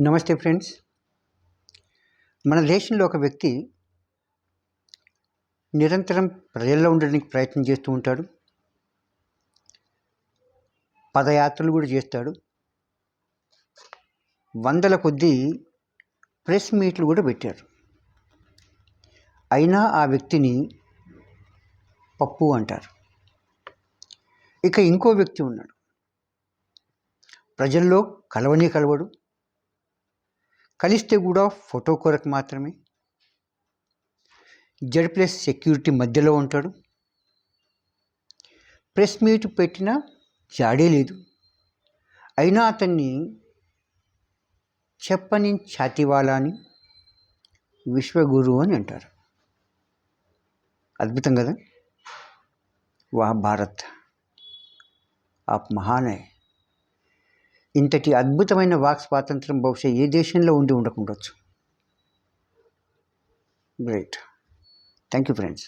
నమస్తే ఫ్రెండ్స్. మన దేశంలో ఒక వ్యక్తి నిరంతరం ప్రజల్లో ఉండడానికి ప్రయత్నం చేస్తూ ఉంటాడు. పదయాత్రలు కూడా చేస్తాడు. వందల కొద్దీ ప్రెస్ మీట్లు కూడా పెట్టారు. అయినా ఆ వ్యక్తిని పప్పు అంటారు. ఇక ఇంకో వ్యక్తి ఉన్నాడు. ప్రజల్లో కలవనే కలవడు. కలిస్తే కూడా ఫోటో కొరకు మాత్రమే. జడ్ ప్లస్ సెక్యూరిటీ మధ్యలో ఉంటాడు. ప్రెస్ మీట్ పెట్టినా జాడే లేదు. అయినా అతన్ని చెప్పని ఛాతివాలా అని విశ్వగురు అని అంటారు. అద్భుతం కదా? వా భారత్. ఆప్ మహాన్ హై ఇంతటి అద్భుతమైన వాక్ స్వాతంత్రం బహుశా ఏ దేశంలో ఉండి ఉండకుండొచ్చు. Great thank you friends